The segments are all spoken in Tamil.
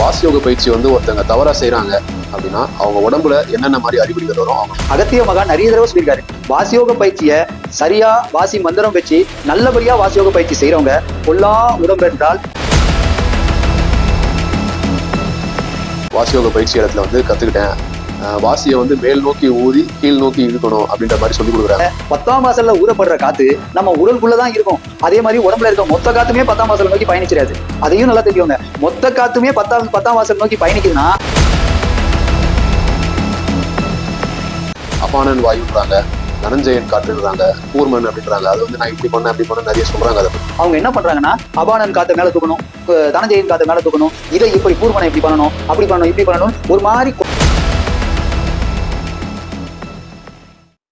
வாசியோக பயிற்சி வந்து ஒருத்தங்க தவறா செய்றாங்க அப்படின்னா அவங்க உடம்புல என்னென்ன மாதிரி அறிகுறிகள் வரும் அகத்திய மகான் நிறைய தடவை சொல்லியிருக்காரு. வாசியோக பயிற்சியை சரியா வாசி மந்திரம் வச்சு நல்லபடியா வாசியோக பயிற்சி செய்றவங்க பொல்லா உடம்பென்றால் வாசியோக பயிற்சி இடத்துல வந்து கத்துக்கிட்டேன். வாசியை வந்து மேல் நோக்கி ஊதி கீழ் நோக்கி இழுக்கணும் அப்படின்ற மாதிரி சொல்லி கொடுக்குறாங்க. பத்தாம் வாசல்ல ஊறப்படுற காத்து நம்ம உடலுக்குள்ளதான் இருக்கும். அதே மாதிரி உடம்புல இருக்க மொத்த காத்துமே பத்தாம் வாசல் நோக்கி பயணிச்சிடாது. அதையும் நல்லா தெரியுங்க மொத்த காத்துமே பத்தாம் பத்தாம் வாசல் நோக்கி பயணிக்குதுன்னா அபானன் வாயுன்றாங்க தனஞ்சயன் காற்றுன்றாங்க கூர்மன் அப்படின்றாங்க. அது வந்து நான் இப்படி பண்ணேன் அப்படி பண்ண நிறைய சொல்றாங்க அதை. அவங்க என்ன பண்றாங்கன்னா அபானன் காத்தை மேல தூக்கணும் தனஞ்சயன் காத்தை மேல தூக்கணும் இதை இப்படி பூர்வனை இப்படி பண்ணணும் அப்படி பண்ணணும் இப்படி பண்ணணும் ஒரு மாதிரி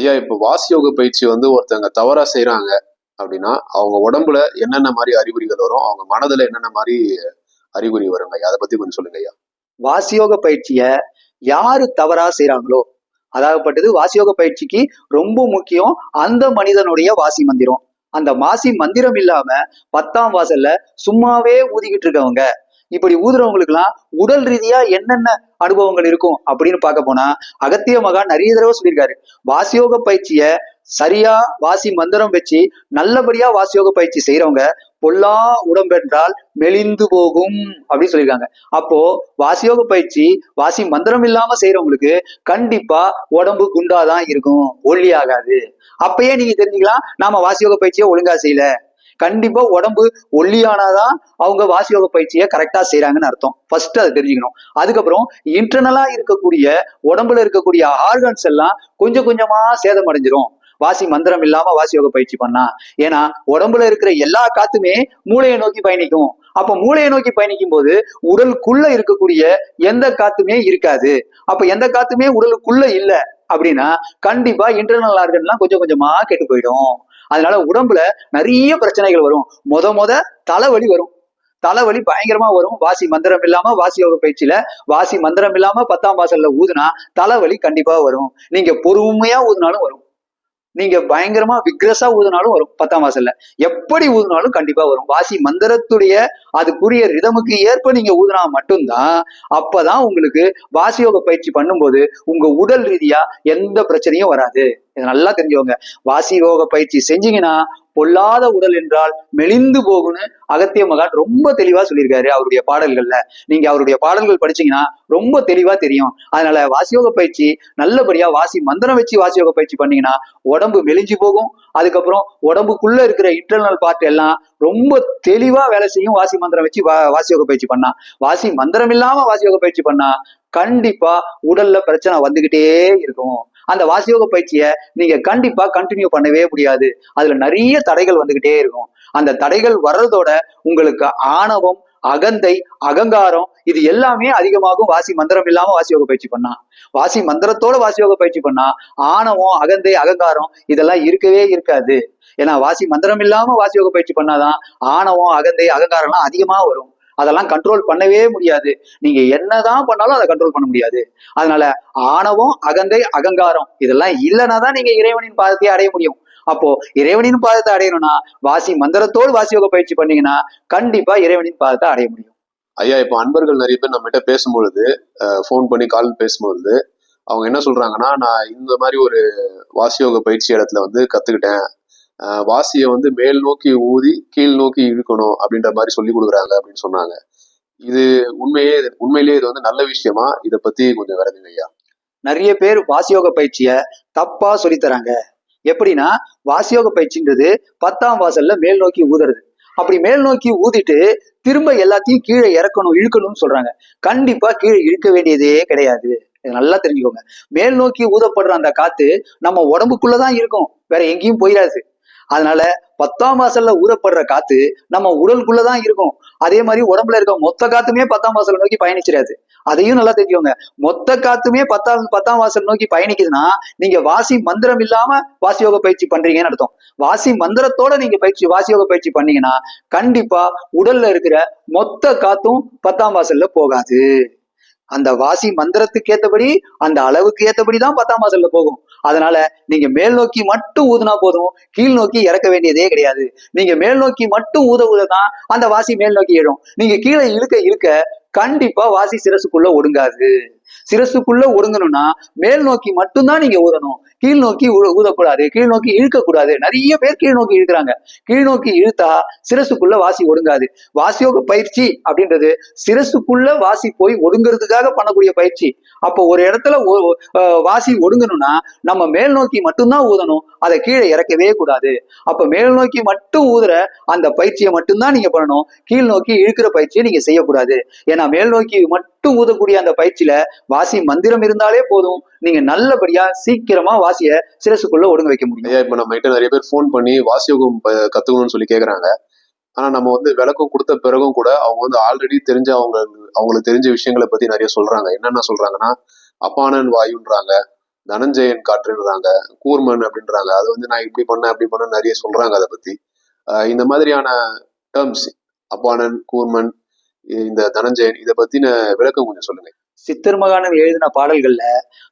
ஐயா இப்போ வாசியோக பயிற்சி வந்து ஒருத்தங்க தவறா செய்யறாங்க அப்படின்னா அவங்க உடம்புல என்னென்ன மாதிரி அறிகுறிகள் வரும்? அவங்க மனதுல என்னென்ன மாதிரி அறிகுறி வருங்க ஐயா? அதை பத்தி கொஞ்சம் சொல்லுங்க ஐயா. வாசியோக பயிற்சிய யாரு தவறா செய்யறாங்களோ அதாகப்பட்டது வாசியோக பயிற்சிக்கு ரொம்ப முக்கியம் அந்த மனிதனுடைய வாசி மந்திரம். அந்த வாசி மந்திரம் இல்லாம பத்தாம் வாசல்ல சும்மாவே ஊதிக்கிட்டு இருக்கவங்க இப்படி ஊதுறவங்களுக்குலாம் உடல் ரீதியா என்னென்ன அனுபவங்கள் இருக்கும் அப்படின்னு பார்க்க போனா அகத்திய மகான் நிறைய தடவை சொல்லியிருக்காரு. வாசியோக பயிற்சிய சரியா வாசி மந்திரம் வச்சு நல்லபடியா வாசியோக பயிற்சி செய்றவங்க பொல்லா உடம்பென்றால் மெலிந்து போகும் அப்படின்னு சொல்லியிருக்காங்க. அப்போ வாசியோக பயிற்சி வாசி மந்திரம் இல்லாம செய்யறவங்களுக்கு கண்டிப்பா உடம்பு குண்டாதான் இருக்கும் ஒல்லி ஆகாது அப்பயே நீங்க தெரிஞ்சுக்கலாம் நாம வாசியோக பயிற்சியை ஒழுங்கா செய்யல. கண்டிப்பா உடம்பு ஒல்லியானாதான் அவங்க வாசியோக பயிற்சியை கரெக்டா செய்றாங்கன்னு அர்த்தம். ஃபர்ஸ்ட் அதை தெரிஞ்சுக்கணும். அதுக்கப்புறம் இன்டர்னலா இருக்கக்கூடிய உடம்புல இருக்கக்கூடிய ஆர்கன்ஸ் எல்லாம் கொஞ்சம் கொஞ்சமா சேதம் அடைஞ்சிரும் வாசி மந்திரம் இல்லாம வாசியோக பயிற்சி பண்ணா. ஏன்னா உடம்புல இருக்கிற எல்லா காத்துமே மூளையை நோக்கி பயணிக்கும். அப்ப மூளையை நோக்கி பயணிக்கும் போது உடலுக்குள்ள இருக்கக்கூடிய எந்த காத்துமே இருக்காது. அப்ப எந்த காத்துமே உடலுக்குள்ள இல்ல அப்படின்னா கண்டிப்பா இன்டர்னல் ஆர்கன்லாம் கொஞ்சம் கொஞ்சமா கெட்டு போயிடும். அதனால உடம்புல நிறைய பிரச்சனைகள் வரும். முத முத தலைவலி வரும். தலைவலி பயங்கரமா வரும். வாசி மந்திரம் இல்லாம வாசி யோக பயிற்சியில வாசி மந்திரம் இல்லாம பத்தாம் வாசல்ல ஊதுனா தலைவலி கண்டிப்பா வரும். நீங்க பொறுமையா ஊதுனாலும் வரும். நீங்க பயங்கரமா விக்ரஸா ஊதுனாலும் வரும் பத்தாம் வாசல்ல. எப்படி ஊதுனாலும் கண்டிப்பா வரும். வாசி மந்திரத்துடைய அதுக்குரிய ரிதமுக்கு ஏற்ப நீங்க ஊதுனா மட்டும்தான் அப்பதான் உங்களுக்கு வாசியோக பயிற்சி பண்ணும்போது உங்க உடல் ரீதியா எந்த பிரச்சனையும் வராது. இதை நல்லா தெரிஞ்சவங்க வாசி யோக பயிற்சி செஞ்சீங்கன்னா பொல்லாத உடல் என்றால் மெலிந்து போகும்னு அகத்திய மகான் ரொம்ப தெளிவா சொல்லியிருக்காரு அவருடைய பாடல்கள்ல. நீங்க அவருடைய பாடல்கள் படிச்சீங்கன்னா ரொம்ப தெளிவா தெரியும். அதனால வாசியோக பயிற்சி நல்லபடியா வாசி மந்திரம் வச்சு வாசியோக பயிற்சி பண்ணீங்கன்னா உடம்பு மெலிஞ்சு போகும். அதுக்கப்புறம் உடம்புக்குள்ள இருக்கிற இன்டர்னல் பார்ட் எல்லாம் ரொம்ப தெளிவா வேலை செய்யும். வாசி மந்திரம் வச்சு வா வாசியோக பயிற்சி பண்ணா. வாசி மந்திரம் இல்லாம வாசியோக பயிற்சி பண்ணா கண்டிப்பா உடல்ல பிரச்சனை வந்துகிட்டே இருக்கும். அந்த வாசியோக பயிற்சியை நீங்க கண்டிப்பா கண்டினியூ பண்ணவே முடியாது. அதுல நிறைய தடைகள் வந்துகிட்டே இருக்கும். அந்த தடைகள் வர்றதோட உங்களுக்கு ஆணவம் அகந்தை அகங்காரம் இது எல்லாமே அதிகமாகும். வாசி மந்திரம் இல்லாம வாசியோக பயிற்சி பண்ணா. வாசி மந்திரத்தோட வாசியோக பயிற்சி பண்ணா ஆணவம் அகந்தை அகங்காரம் இதெல்லாம் இருக்கவே இருக்காது. ஏன்னா வாசி மந்திரம் இல்லாம வாசியோக பயிற்சி பண்ணாதான் ஆணவம் அகந்தை அகங்காரம்லாம் அதிகமா வரும். அதெல்லாம் கண்ட்ரோல் பண்ணவே முடியாது. நீங்க என்னதான் பண்ணாலும் அதை கண்ட்ரோல் பண்ண முடியாது. அதனால ஆணவம் அகந்தை அகங்காரம் இதெல்லாம் இல்லைன்னா தான் நீங்க இறைவனின் பாதத்தை அடைய முடியும். அப்போ இறைவனின் பாதத்தை அடையணும்னா வாசி மந்திரத்தோடு வாசியோக பயிற்சி பண்ணீங்கன்னா கண்டிப்பா இறைவனின் பாதத்தை அடைய முடியும். ஐயா இப்போ அன்பர்கள் நிறைய பேர் நம்மகிட்ட பேசும்பொழுது ஃபோன் பண்ணி கால் பேசும்பொழுது அவங்க என்ன சொல்றாங்கன்னா நான் இந்த மாதிரி ஒரு வாசியோக பயிற்சி இடத்துல வந்து கத்துக்கிட்டேன். வாசியை வந்து மேல் நோக்கி ஊதி கீழ் நோக்கி இழுக்கணும் அப்படின்ற மாதிரி சொல்லி கொடுக்குறாங்க அப்படின்னு சொன்னாங்க. இது உண்மையே உண்மையிலேயே இது வந்து நல்ல விஷயமா? இதை பத்தி கொஞ்சம் விளக்குங்க ஐயா. நிறைய பேர் வாசியோக பயிற்சிய தப்பா சொல்லித்தராங்க எப்படின்னா வாசியோக பயிற்சின்றது பத்தாம் வாசல்ல மேல் நோக்கி ஊதுறது. அப்படி மேல் நோக்கி ஊதிட்டு திரும்ப எல்லாத்தையும் கீழே இறக்கணும் இழுக்கணும்னு சொல்றாங்க. கண்டிப்பா கீழே இழுக்க வேண்டியதே கிடையாது. இதை நல்லா தெரிஞ்சுக்கோங்க. மேல் நோக்கி ஊதப்படுற அந்த காத்து நம்ம உடம்புக்குள்ளதான் இருக்கும். வேற எங்கேயும் போயிடாது. அதனால பத்தாம் வாசல்ல ஊறப்படுற காத்து நம்ம உடலுக்குள்ளதான் இருக்கும். அதே மாதிரி உடம்புல இருக்க மொத்த காத்துமே பத்தாம் வாசல் நோக்கி பயணிச்சிடாது. அதையும் நல்லா தெரிஞ்சுக்கோங்க. மொத்த காத்துமே பத்தாம் பத்தாம் வாசல் நோக்கி பயணிக்குதுன்னா நீங்க வாசி மந்திரம் இல்லாம வாசியோக பயிற்சி பண்றீங்கன்னு அர்த்தம். வாசி மந்திரத்தோட நீங்க பயிற்சி வாசியோக பயிற்சி பண்ணீங்கன்னா கண்டிப்பா உடல்ல இருக்கிற மொத்த காத்தும் பத்தாம் வாசல்ல போகாது. அந்த வாசி மந்திரத்துக்கு ஏத்தபடி அந்த அளவுக்கு ஏத்தபடி தான் பத்தாம் வாசல்ல போகும். அதனால நீங்க மேல் நோக்கி மட்டும் ஊதுனா போதும் கீழ் நோக்கி இறக்க வேண்டியதே கிடையாது. நீங்க மேல் நோக்கி மட்டும் ஊத தான் அந்த வாசி மேல் நோக்கி எழும். நீங்க கீழே இழுக்க இழுக்க கண்டிப்பா வாசி சிரசுக்குள்ள ஒடுங்காது. சிரசுக்குள்ள ஒடுங்கணும்னா மேல் நோக்கி மட்டும்தான் நீங்க ஊதணும் கீழ் நோக்கி ஊதக்கூடாது. கீழ் நோக்கி இழுக்கக்கூடாது. நிறைய பேர் கீழ் நோக்கி இழுக்கிறாங்க. கீழ் நோக்கி இழுத்தா சிரசுக்குள்ள வாசி ஒடுங்காது. வாசியோக பயிற்சி அப்படின்றது சிரசுக்குள்ள வாசி போய் ஒடுங்கிறதுக்காக பண்ணக்கூடிய பயிற்சி. அப்போ ஒரு இடத்துல வாசி ஒடுங்கணும்னா நம்ம மேல் நோக்கி மட்டும்தான் ஊதணும். அதை கீழே இறக்கவே கூடாது. அப்ப மேல் நோக்கி மட்டும் ஊதுற அந்த பயிற்சியை மட்டும்தான் நீங்க பண்ணணும். கீழ் நோக்கி இழுக்கிற பயிற்சியை நீங்க செய்யக்கூடாது. ஏன்னா மேல் நோக்கி மட்டும் ஊதக்கூடிய அந்த பயிற்சியில வாசி மந்திரம் இருந்தாலே போதும். நீங்க நல்லபடியா சீக்கிரமா வாசிய சிரசுக்குள்ள ஒடுங்க வைக்க முடியும். ஐயா இப்ப நம்ம கிட்ட நிறைய பேர் ஃபோன் பண்ணி வாசியோகம் ப- கத்துக்கணும்னு சொல்லி கேக்குறாங்க. ஆனா நம்ம வந்து விளக்கம் கொடுத்த பிறகும் கூட அவங்க வந்து ஆல்ரெடி தெரிஞ்ச அவங்க அவங்களுக்கு தெரிஞ்ச விஷயங்களை பத்தி நிறைய சொல்றாங்க. என்னென்ன சொல்றாங்கன்னா அப்பானன் வாயுன்றாங்க தனஞ்சயன் காற்றுன்றாங்க கூர்மன் அப்படின்றாங்க. அது வந்து நான் இப்படி பண்ணேன் அப்படி பண்ணேன் நிறைய சொல்றாங்க அதை பத்தி. இந்த மாதிரியான டேர்ம்ஸ் அப்பானன் கூர்மன் இந்த தனஞ்சயன் இதை பத்தின விளக்கம் கொஞ்சம் சொல்லுங்க. சித்தர் எழுதின பாடல்கள்ல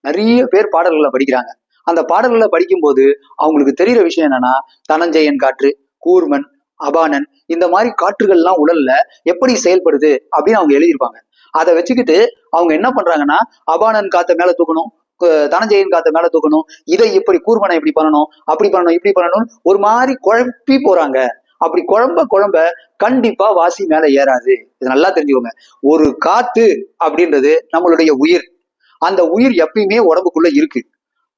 நிறைய பேர் பாடல்களை படிக்கிறாங்க. அந்த பாடல்களை படிக்கும்போது அவங்களுக்கு தெரியிற விஷயம் என்னன்னா தனஞ்சயன் காற்று கூர்மன் அபானன் இந்த மாதிரி காற்றுகள்லாம் உடல்ல எப்படி செயல்படுது அப்படின்னு அவங்க எழுதியிருப்பாங்க. அதை வச்சுக்கிட்டு அவங்க என்ன பண்றாங்கன்னா அபானன் காத்த மேல தூக்கணும் தனஞ்சயன் காத்த மேல தூக்கணும் இதை இப்படி கூர்மனை இப்படி பண்ணணும் அப்படி பண்ணணும் இப்படி பண்ணணும் ஒரு மாதிரி குழப்பி போறாங்க. அப்படி குழம்ப குழம்ப கண்டிப்பா வாசி மேல ஏறாது. இது நல்லா தெரிஞ்சுக்கோங்க. ஒரு காத்து அப்படின்றது நம்மளுடைய உயிர். அந்த உயிர் எப்பயுமே உடம்புக்குள்ள இருக்கு.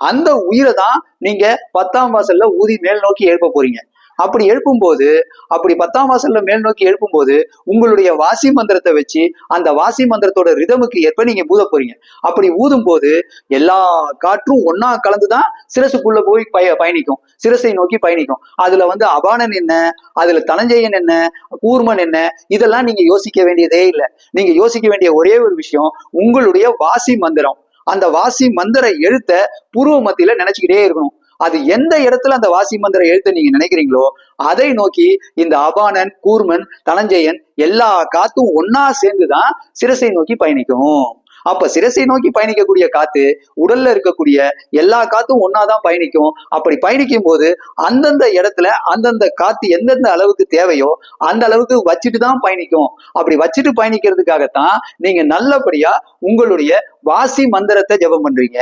அந்த உயிரை தான் நீங்க பத்தாம் வாசல்ல ஊதி மேல் நோக்கி எழுப்ப போறீங்க. அப்படி எழுப்பும்போது அப்படி பத்தாம் வாசல்ல மேல் நோக்கி எழுப்பும்போது உங்களுடைய வாசி மந்திரத்தை வச்சு அந்த வாசி மந்திரத்தோட ரிதமுக்கு ஏற்ப நீங்க ஊத போறீங்க. அப்படி ஊதும் போது எல்லா காற்றும் ஒன்னா கலந்துதான் சிரசுக்குள்ள போய் பய பயணிக்கும். சிரசை நோக்கி பயணிக்கும். அதுல வந்து அபானன் என்ன? அதுல தனஞ்சயன் என்ன? கூர்மன் என்ன? இதெல்லாம் நீங்க யோசிக்க வேண்டியதே இல்லை. நீங்க யோசிக்க வேண்டிய ஒரே ஒரு விஷயம் உங்களுடைய வாசி மந்திரம். அந்த வாசி மந்திர எழுத்த பூர்வ மத்தியில நினைச்சுக்கிட்டே இருக்கணும். அது எந்த இடத்துல அந்த வாசி மந்திர எழுத்து நீங்க நினைக்கிறீங்களோ அதை நோக்கி இந்த அபானன் கூர்மன் தனஞ்சயன் எல்லா காத்தும் ஒன்னா சேர்ந்துதான் சிரசை நோக்கி பயணிக்கும். அப்ப சிரசை நோக்கி பயணிக்கக்கூடிய காத்து உடல்ல இருக்கக்கூடிய எல்லா காத்தும் ஒன்னாதான் பயணிக்கும். அப்படி பயணிக்கும் போது அந்தந்த இடத்துல அந்தந்த காத்து எந்தெந்த அளவுக்கு தேவையோ அந்த அளவுக்கு வச்சுட்டு தான் பயணிக்கும். அப்படி வச்சுட்டு பயணிக்கிறதுக்காகத்தான் நீங்க நல்லபடியா உங்களுடைய வாசி மந்திரத்தை ஜெபம் பண்றீங்க.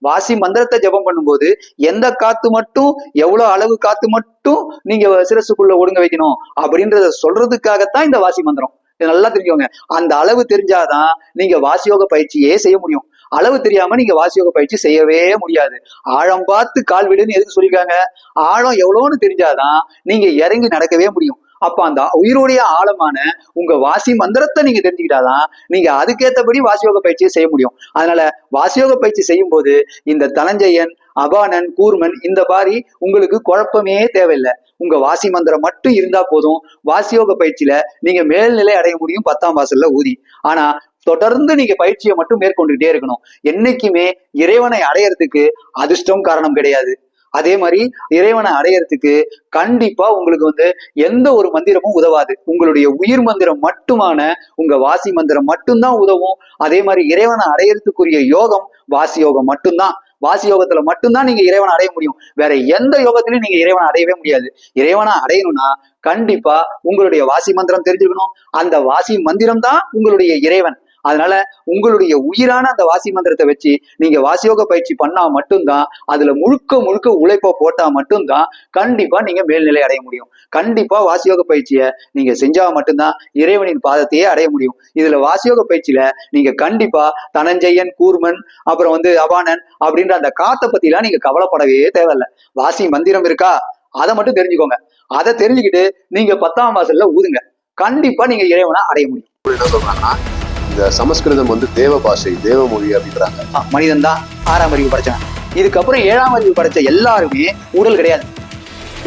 வாசி மந்திரத்தை ஜெபம் பண்ணும்போது எந்த காத்து மட்டும் எவ்வளவு அளவு காத்து மட்டும் நீங்க சிரசுக்குள்ள ஒடுங்க வைக்கணும் அப்படின்றத சொல்றதுக்காகத்தான் இந்த வாசி மந்திரம். நல்லா தெரிஞ்சுக்கோங்க. அந்த அளவு தெரிஞ்சாதான் நீங்க வாசியோக பயிற்சியே செய்ய முடியும். அளவு தெரியாம நீங்க வாசியோக பயிற்சி செய்யவே முடியாது. ஆழம் பார்த்து கால் விடுன்னு எதுக்கு சொல்லியிருக்காங்க? ஆழம் எவ்வளோன்னு தெரிஞ்சாதான் நீங்க இறங்கி நடக்கவே முடியும். அப்ப அந்த உயிருடைய ஆழமான உங்க வாசி மந்திரத்தை நீங்க தெரிஞ்சுக்கிட்டாதான் நீங்க அதுக்கேத்தபடி வாசியோக பயிற்சியை செய்ய முடியும். அதனால வாசியோக பயிற்சி செய்யும் போது இந்த தனஞ்சயன் அபானன் கூர்மன் இந்த மாதிரி உங்களுக்கு குழப்பமே தேவையில்லை. உங்க வாசி மந்திரம் மட்டும் இருந்தா போதும் வாசியோக பயிற்சியில நீங்க மேல்நிலை அடைய முடியும் பத்தாம் வாசல்ல ஊதி. ஆனா தொடர்ந்து நீங்க பயிற்சியை மட்டும் மேற்கொண்டுகிட்டே இருக்கணும். என்னைக்குமே இறைவனை அடையறதுக்கு அதிர்ஷ்டம் காரணம் கிடையாது. அதே மாதிரி இறைவனை அடையறதுக்கு கண்டிப்பா உங்களுக்கு வந்து எந்த ஒரு மந்திரமும் உதவாது. உங்களுடைய உயிர் மந்திரம் மட்டுமான உங்க வாசி மந்திரம் மட்டும்தான் உதவும். அதே மாதிரி இறைவனை அடையறதுக்குரிய யோகம் வாசி யோகம் மட்டும்தான். வாசி யோகத்துல மட்டும்தான் நீங்க இறைவனை அடைய முடியும். வேற எந்த யோகத்திலையும் நீங்க இறைவனை அடையவே முடியாது. இறைவனை அடையணும்னா கண்டிப்பா உங்களுடைய வாசி மந்திரம் தெரிஞ்சுக்கணும். அந்த வாசி மந்திரம் தான் உங்களுடைய இறைவன். அதனால உங்களுடைய உயிரான அந்த வாசி மந்திரத்தை வச்சு நீங்க வாசியோக பயிற்சி பண்ணா மட்டும்தான் அதுல முழுக்க முழுக்க உழைப்ப போட்டா மட்டும்தான் கண்டிப்பா நீங்க மேல்நிலை அடைய முடியும். கண்டிப்பா வாசியோக பயிற்சியை நீங்க செஞ்சா மட்டும்தான் இறைவனின் பாதத்தையே அடைய முடியும். இதுல வாசியோக பயிற்சியில நீங்க கண்டிப்பா தனஞ்செயன் கூர்மன் அப்புறம் வந்து அபானன் அப்படின்ற அந்த காத்தை பத்திலாம் நீங்க கவலைப்படவே தேவையில்ல. வாசி மந்திரம் இருக்கா? அதை மட்டும் தெரிஞ்சுக்கோங்க. அதை தெரிஞ்சுக்கிட்டு நீங்க பத்தாம் வாசல்ல ஊதுங்க. கண்டிப்பா நீங்க இறைவனா அடைய முடியும். என்ன சொல்றாங்கன்னா இந்த சமஸ்கிருதம் வந்து தேவ பாஷை தேவ மொழி அப்படின்றாங்க. மனிதன் தான் ஆறாம் அறிவு படைச்சவன். இதுக்கப்புறம் ஏழாம் அறிவு படைச்ச எல்லாருமே உடல் கிடையாது.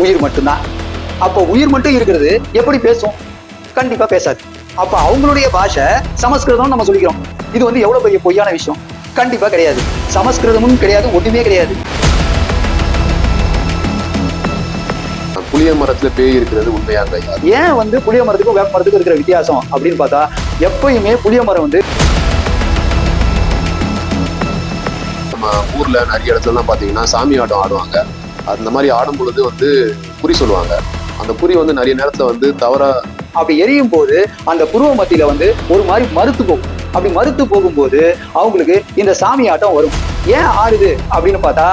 உயிர் மட்டும்தான். அப்போ உயிர் மட்டும் இருக்கிறது எப்படி பேசும்? கண்டிப்பா பேசாது. அப்ப அவங்களுடைய பாஷை சமஸ்கிருதம் நம்ம சொல்லிக்கிறோம். இது வந்து எவ்வளவு பெரிய பொய்யான விஷயம்? கண்டிப்பா கிடையாது. சமஸ்கிருதமும் கிடையாது ஒண்ணுமே கிடையாது. புளிய மரத்துல பேய் இருக்கிறது உண்மையாக ஏன் வந்து புளிய மரத்துக்கும் வேப்ப மரத்துக்கும் இருக்கிற வித்தியாசம் அப்படின்னு பார்த்தா எப்பயுமே புளிய மரம் வந்து நம்ம ஊர்ல நிறைய இடத்துலலாம் பாத்தீங்கன்னா சாமி ஆட்டம் ஆடுவாங்க. அந்த மாதிரி ஆடும் பொழுது வந்து குறி சொல்லுவாங்க. அந்த குறி வந்து நிறைய நேரத்துல வந்து தவறா அப்படி எரியும் போது அந்த புருவ மத்தியில வந்து ஒரு மாதிரி மறுத்து போகும். அப்படி மறுத்து போகும்போது அவங்களுக்கு இந்த சாமி ஆட்டம் வரும். ஏன் ஆடுது அப்படின்னு பார்த்தா